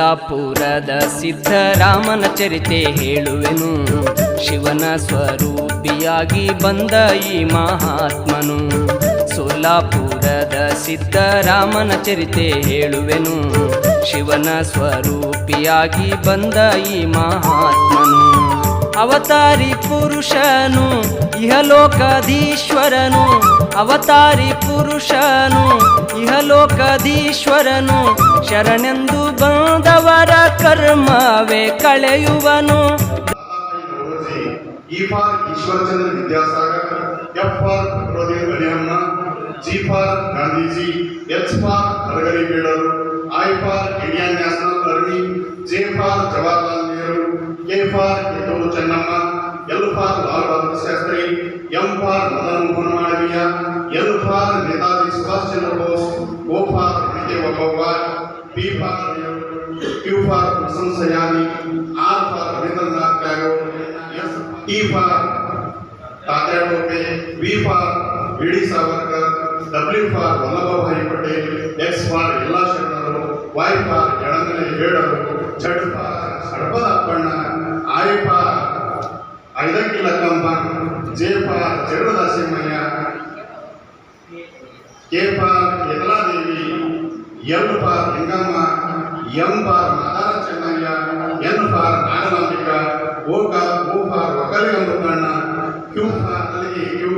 ಸೋಲಾಪುರದ ಸಿದ್ಧರಾಮನ ಚರಿತೆ ಹೇಳುವೆನು. ಶಿವನ ಸ್ವರೂಪಿಯಾಗಿ ಬಂದ ಈ ಮಹಾತ್ಮನು. ಸೋಲಾಪುರದ ಸಿದ್ಧರಾಮನ ಚರಿತೆ ಹೇಳುವೆನು. ಶಿವನ ಸ್ವರೂಪಿಯಾಗಿ ಬಂದ ಈ ಮಹಾತ್ಮನು. ಅವತಾರಿ ಪುರುಷನು, ಇಹಲೋಕಧೀಶ್ವರನು. ಅವತಾರಿ ಪುರುಷನು, ಇಹಲೋಕಧೀಶ್ವರನು. ಶರಣೆಂದು ಬಂದವರ ಕರ್ಮವೇ ಕಳೆಯುವನು. ಈ Jawaharlal Nehru, K for Chennamma L for Lal Bahadur Shastri M for Madan Mohan Malaviya L for Netaji Subhash Chandra Bose O for ಮಣಿಕೆ Obavva P for Q for Sayani R for Rabindranath Tagore S E for Tatya Tope V for V D Savarkar W for Vallabhbhai Patel X for ಎಲ್ಲಾ ಶರಣರು Y for ಎಳಂಗನೆ ಹೇಳರು Z for Hadapada Appanna I for Aydakki Lakkamma J for K Yaladevi L for Lingamma M ಪಾರ್ Madara Chennaiah N ಪಾರ್ ನಾಗಲಾಂಬಿಕ ಓ ಕಾ ಓ for ಒಕ್ಕಲಿಗಂಬಕ್ಕಣ್ಣ Q ಪಾರ್ ಅಲ್ಲಿಗೆ Q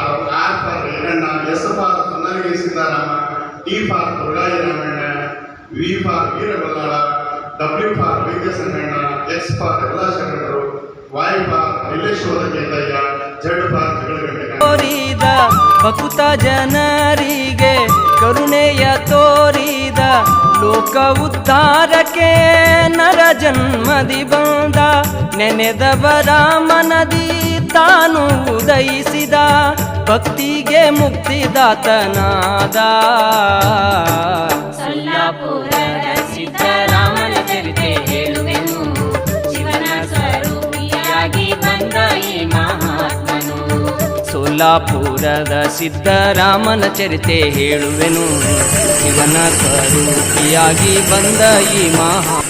R ಪಾರ್ ರೇಗಣ್ಣ S ಪಾರ್ ಸೊನ್ನಲಿಗೆ ಸೀತಾರಾಮ ಟಿ ಪಾರ್, ದುರ್ಗಾಯಿ ರಾಮಣ್ಣ, ವಿ ಪಾರ್, ವೀರಬಲ್ಲಾಳ, ಡಬ್ಲ್ಯೂ ಫಾರ್ ವೈದ್ಯ ಸಂಗಣ್ಣ ಎಕ್ಸ್ ಪಾರ್, ಎಲ್ಲ ಶರಣರು. ತೋರಿದ ಭಕುತ ಜನರಿಗೆ ಕರುಣೆಯ ತೋರಿದ ಲೋಕ ಉದ್ಧಾರಕ್ಕೆ ನರ ಜನ್ಮದಿ ಬಂದ. ನೆನೆದವರ ಮನದಿ ತಾನು ಉದಯಿಸಿದ. ಭಕ್ತಿಗೆ ಮುಕ್ತಿದಾತನಾದ. ಸೋಲಾಪುರದ ಸಿದ್ದರಾಮನ ಚರಿತೆ ಹೇಳುವೆನು. ಶಿವನ ಸ್ವರೂಪಿಯಾಗಿ ಬಂದ ಈ ಮಹಾ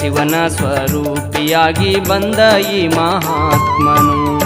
ಶಿವನ ಸ್ವರೂಪಿಯಾಗಿ ಬಂದ ಈ ಮಹಾತ್ಮನು.